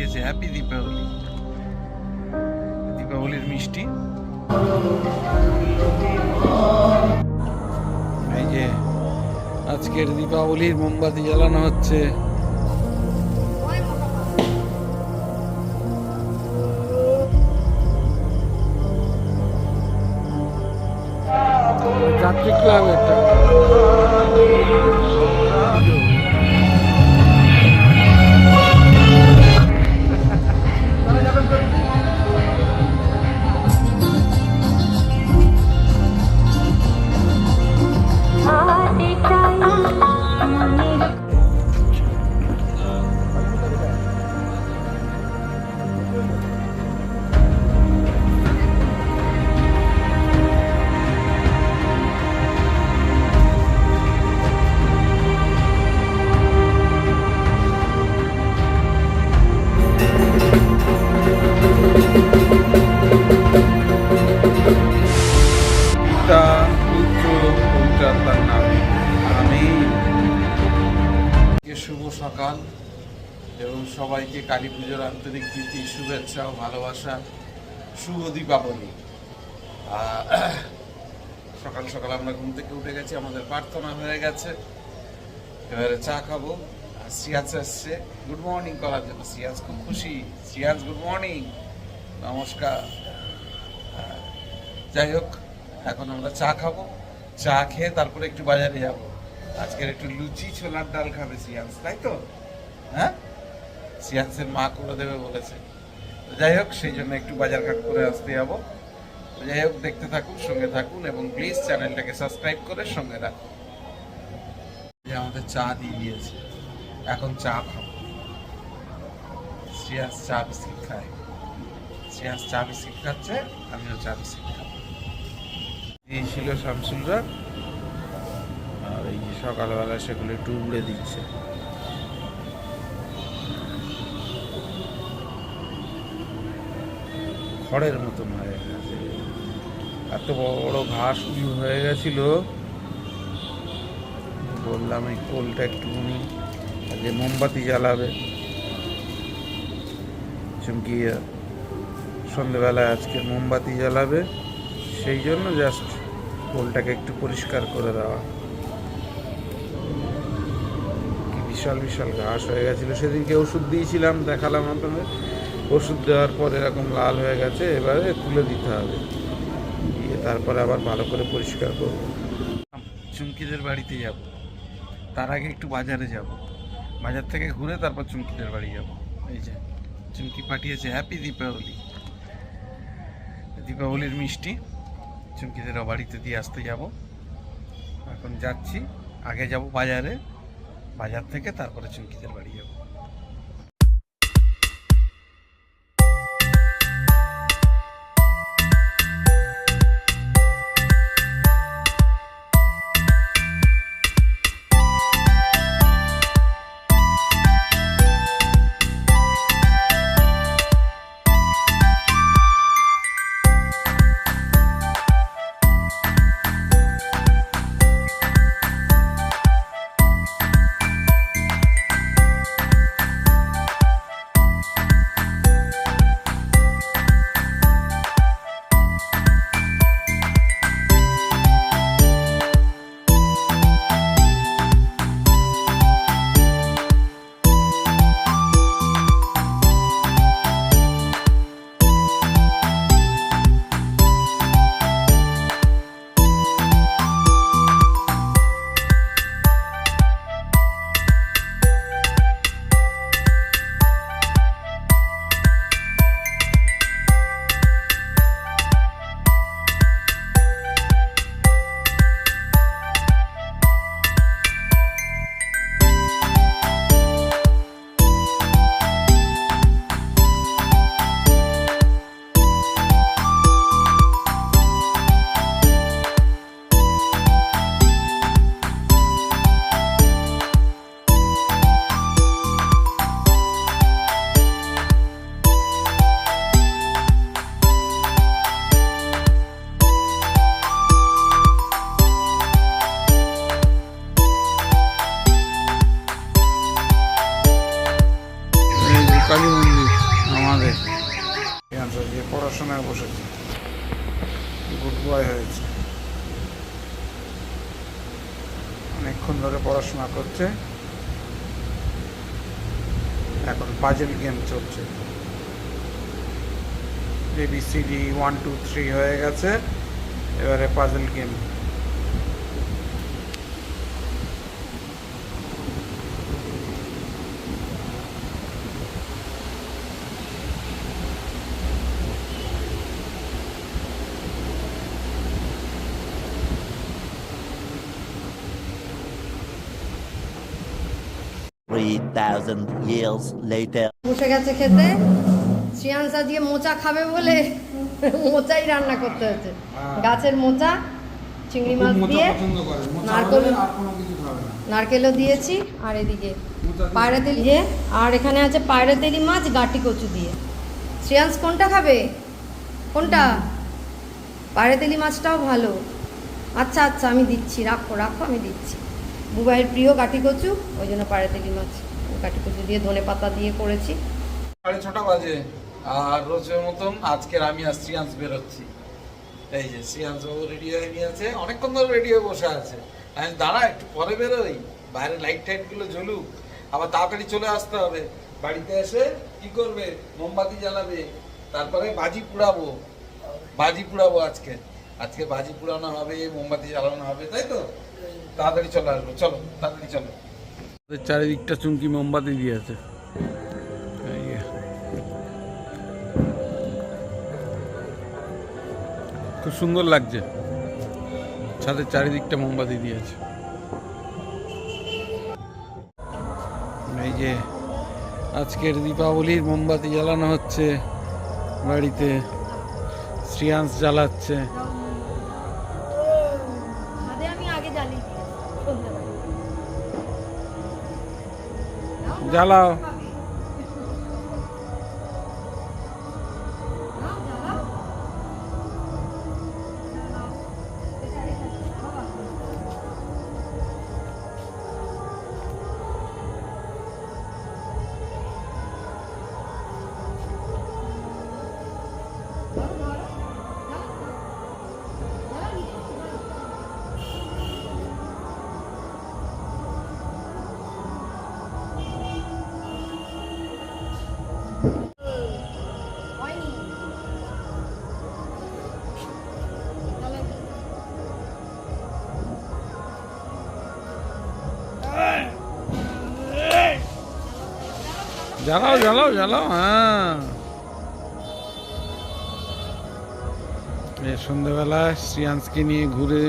পাঠিয়েছে হ্যাপি দীপাবলি দীপাবলির মিষ্টি। এই যে আজকের দীপাবলির মোমবাতি জ্বালানো হচ্ছে। যাত্রী ক্লাব এটা ভালোবাসা, শুভ দীপাবলি। সকাল সকাল আমরা ঘুম থেকে উঠে গেছি, আমাদের প্রার্থনা হয়ে গেছে। এবারে চা খাব। আর সিয়াজ আসছে। গুড মর্নিং করার জন্য সিয়াজ। খুব খুশি। সিয়াজ গুড মর্নিং নমস্কার। যাই হোক, এখন আমরা চা খাব। চা খেয়ে তারপরে একটু বাজারে যাব। আজকের একটু লুচি ছোলার ডাল খাবে সিয়াজ, তাই তো? হ্যাঁ? সিয়ান্সের মা করে দেবে বলেছে। যাই হোক, সেই জন্য একটু বাজার ঘাট করে আসতে যাব। যাই হোক, দেখতে থাকুন, সঙ্গে থাকুন এবং প্লিজ চ্যানেলটাকে সাবস্ক্রাইব করে সঙ্গে রাখুন। যে আমাদের চা দিয়ে দিয়েছে। এখন চা খাব। সিয়াস চা বিস্কিট খায়। সিয়াস চা বিস্কিট খাচ্ছে, আমিও চা বিস্কিট খাব। দিয়েছিল শামসুলরা আর এই সকালবেলা সেগুলো একটু উড়ে দিচ্ছে। খড়ের মতন হয়ে গেছে। এত বড় ঘাস হয়ে গেছিল। বললাম, এই কোলটা একটুখানি আজকে মোমবাতি জ্বালাবে। চুমকি সন্ধেবেলায় আজকে মোমবাতি জ্বালাবে। সেই জন্য জাস্ট কোলটাকে একটু পরিষ্কার করে দেওয়া। বিশাল বিশাল ঘাস হয়ে গেছিল। সেদিনকে ওষুধ দিয়েছিলাম, দেখালাম আপনাদের। ওষুধ দেওয়ার পর এরকম লাল হয়ে গেছে, এবারে তুলে দিতে হবে। দিয়ে তারপরে আবার ভালো করে পরিষ্কার করব। চুমকিদের বাড়িতে যাব। তার আগে একটু বাজারে যাব। বাজার থেকে ঘুরে তারপর চুমকিদের বাড়ি যাব। এই যে, চুমকি পাঠিয়েছে। হ্যাপি দীপাবলি দীপাবলির মিষ্টি। চুমকিদের বাড়িতে দিয়ে আসতে যাব। এখন যাচ্ছি। আগে যাব বাজারে। বাজার থেকে তারপরে চুমকিদের বাড়ি যাব। এখন পাজেল গেম চলছে এবিসিডি ওয়ান টু থ্রি হয়ে গেছে এবারে পাজেল গেম 2000 years later. বসে গেছে খেতে শ্রিয়াংসা দিয়ে মোচা খাবে বলে মোচাই রান্না করতে হচ্ছে। গাছের মোচা চিংড়ি মাছ দিয়ে নারকেল নারকেলও দিয়েছি আর এদিকে পায়রা তেল দিয়ে আর এখানে আছে পায়রা তেলি মাছ গাটি কচু দিয়ে। শ্রেয়াংস কোনটা খাবে? কোনটা? পায়রা তেলি মাছটাও ভালো। আচ্ছা আচ্ছা আমি দিচ্ছি রাখো রাখো আমি দিচ্ছি। বুবাইয়ের প্রিয় গাটি কচু ওই জন্য পায়রা তেলি মাছ। গাটি কচু দিয়ে ধনে পাতা দিয়ে করেছি। সাড়ে ছটা বাজে, আর রোজের মতন আজকের আমি আর শ্রিয়াংশ বেরোচ্ছি। এই যে শ্রিয়াংশ বাবু রেডি হয়ে নিয়েছে অনেকক্ষণ ধরে রেডি হয়ে বসে আছে। আমি দাঁড়া, একটু পরে বেরোই, বাইরে লাইট টাইটগুলো জ্বলুক, আবার তাড়াতাড়ি চলে আসতে হবে। বাড়িতে এসে কি করবে? মোমবাতি জ্বালাবে, তারপরে বাজি পুড়াবো। বাজি পুড়াবো আজকে। আজকে বাজি পুড়ানো হবে, মোমবাতি জ্বালানো হবে, তাই তো? তাড়াতাড়ি চলে আসব, চলো, তাড়াতাড়ি চলো। চারিদিকটা চুমকি মোমবাতি দিয়েছে এই যে। খুব সুন্দর লাগছে। ছাদের চারিদিকটা মোমবাতি দিয়েছে এই যে, আজকের দীপাবলির মোমবাতি জ্বালানো হচ্ছে। বাড়িতে শ্রিয়াংশ জ্বালাচ্ছে। জ্বালাও জ্বালাও জ্বালাও জ্বালাও হ্যাঁ। এই সন্ধ্যেবেলা শ্রিয়াংশকে নিয়ে ঘুরে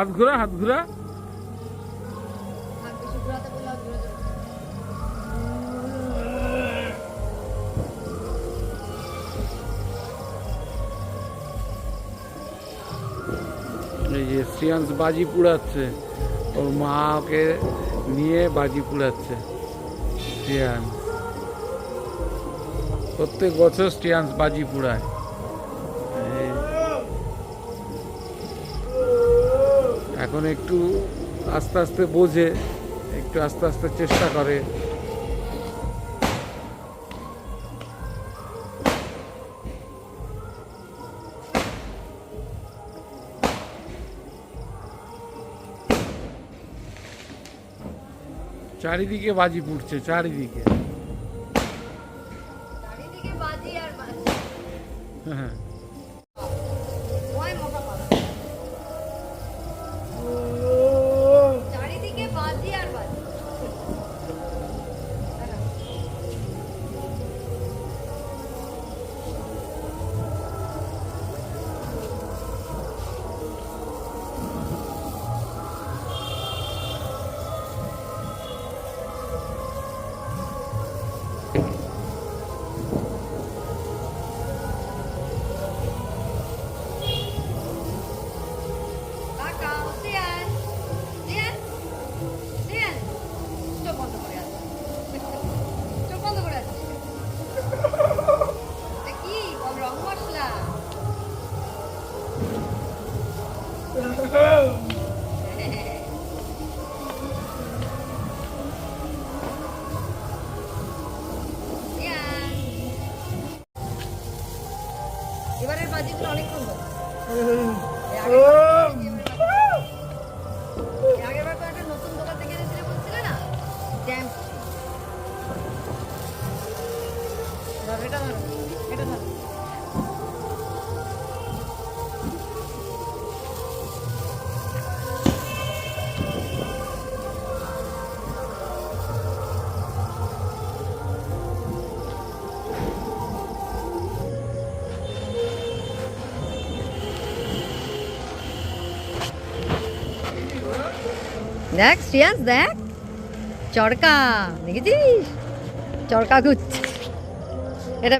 হাত ঘুরা হাত ঘুরা। এই যে বাজি পুড়াচ্ছে। ওর মাকে নিয়ে বাজি পুড়াচ্ছে। প্রত্যেক বছর শ্রিয়াংশ বাজি পুড়ায় এই। এখন একটু আস্তে আস্তে বোঝে একটু আস্তে আস্তে চেষ্টা করে। চারিদিকে বাজি পুড়ছে চারিদিকে। বাজি হ্যাঁ। দেখ শ্রিয়াস দেখ চড়কা দেখেছিস চড়কা ঘুরছে এটা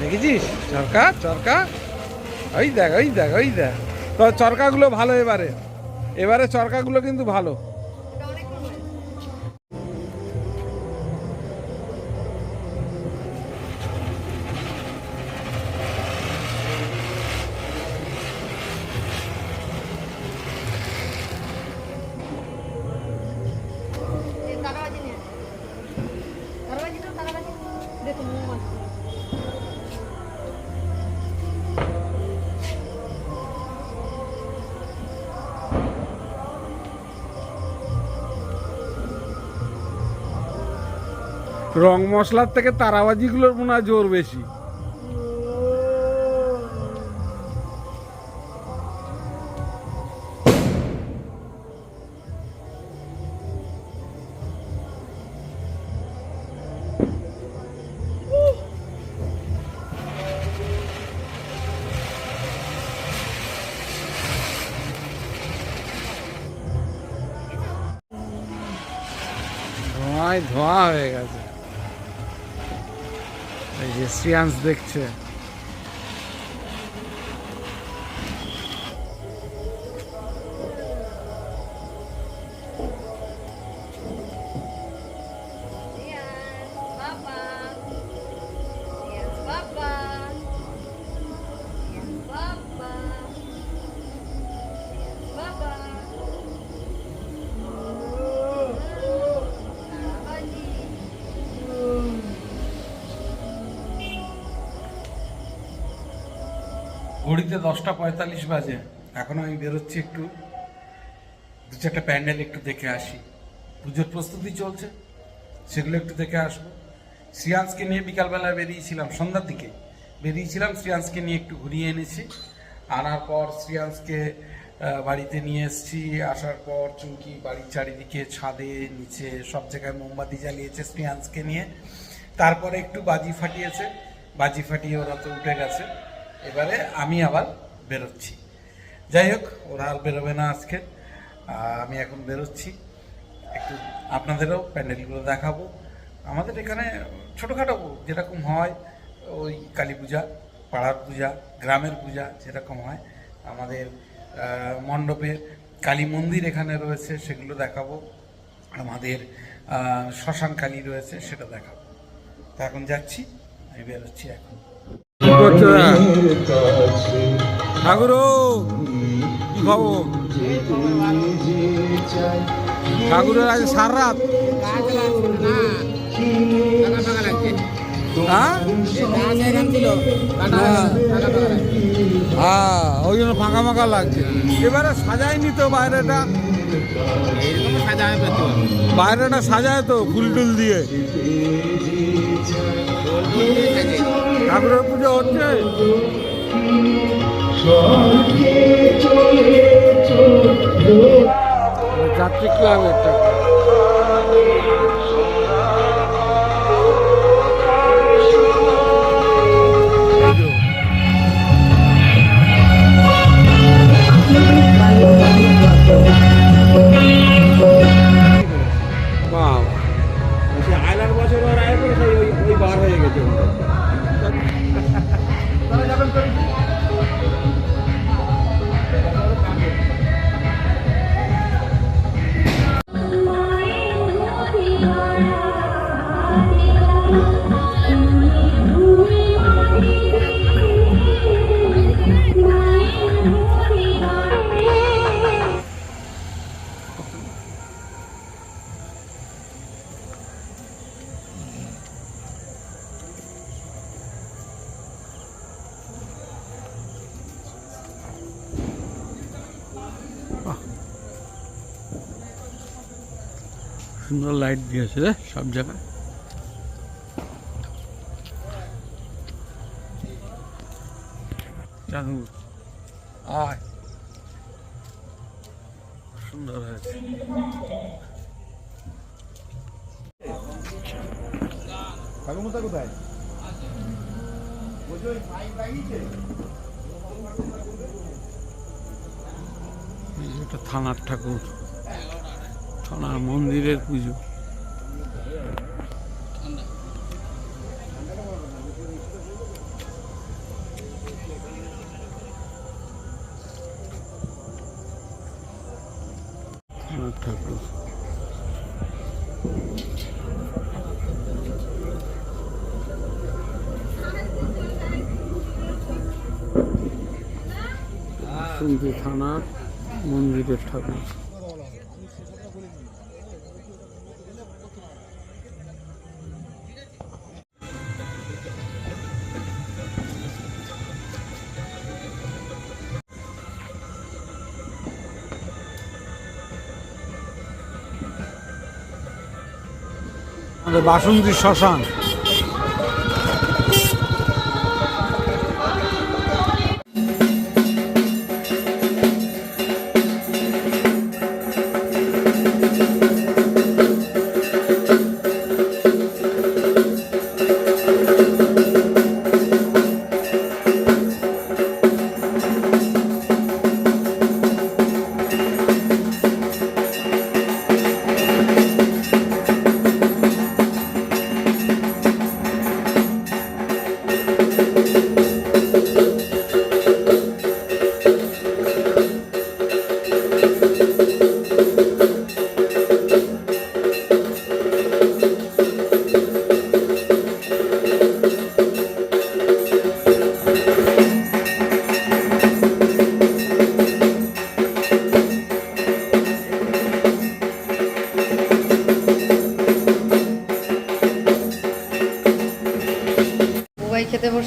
দেখেছিস চরকা চরকা ওই দেখ ওই দেখ ওই দেখ। চরকাগুলো ভালো এবারে। এবারে চরকাগুলো কিন্তু ভালো। রং মশলার থেকে তারাবাজিগুলোর মনে হয় জোর বেশি। শ্রিয়াংশ দেখছে ঘড়িতে দশটা পঁয়তাল্লিশ বাজে। এখন আমি বেরোচ্ছি একটু। দু চারটা প্যান্ডেল একটু দেখে আসি। পুজোর প্রস্তুতি চলছে, সেগুলো একটু দেখে আসব। শ্রিয়াংশকে নিয়ে বিকালবেলায় বেরিয়েছিলাম, সন্ধ্যার দিকে। বেরিয়েছিলাম, শ্রিয়াংশকে নিয়ে একটু ঘুরিয়ে এনেছি। আনার পর শ্রিয়াংশকে বাড়িতে নিয়ে এসেছি। আসার পর চুমকি বাড়ির চারিদিকে ছাদে, নিচে সব জায়গায় মোমবাতি জ্বালিয়েছে স্নেহান্সকে নিয়ে। তারপরে একটু বাজি ফাটিয়েছে। বাজি ফাটিয়ে ওরা তো উঠে গেছে। এবারে আমি আবার বেরোচ্ছি। যাই হোক ওরা আর বেরোবে না আজকে। আমি এখন বেরোচ্ছি। একটু আপনাদেরও প্যান্ডেলগুলো দেখাবো। আমাদের এখানে ছোটোখাটো যেরকম হয় ওই কালী পূজা পাড়ার পূজা গ্রামের পূজা যেরকম হয় আমাদের আহ, মণ্ডপের কালী মন্দির এখানে রয়েছে সেগুলো দেখাবো। আমাদের শ্মশান কালী রয়েছে সেটা দেখাবো। তা এখন যাচ্ছি আমি বেরোচ্ছি এখন। করছ ঠাকুর কি খবর? ঠাকুরের আজ সার রাত। হ্যাঁ? হ্যাঁ ওই জন্য ফাঁকা ফাঁকা লাগছে। এবারে সাজায়নি তো বাইরেটা। বাইরেটা সাজায় তো ফুল টুল দিয়ে। ঠাকুরের পুজো হচ্ছে। যাত্রী ক্লাব একটা লাইট দিয়েছে রে সব জায়গায়। আয়। সুন্দর হয়েছে। ঠাকুমতা কোথায়? থানার ঠাকুর থানার মন্দিরের পুজো। ঠাকুর। থানার মন্দিরের ঠাকুর। বাসন্তী শ্মশান।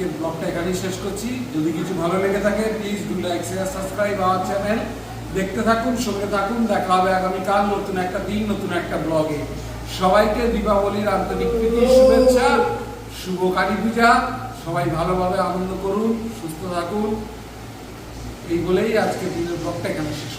আজকের ব্লগটা এখানেই শেষ করছি। যদি কিছু ভালো লেগে থাকে please do like share subscribe our channel দেখতে থাকুন, সঙ্গে থাকুন। দেখা হবে আগামীকাল নতুন একটা দিন, নতুন একটা ব্লগে সবাইকে দীপাবলির আন্তরিক প্রীতি, শুভেচ্ছা শুভ কালী পূজা। সবাই ভালোভাবে আনন্দ করুন, সুস্থ থাকুন। এই বলেই আজকের দিনের ব্লগটা এখানে শেষ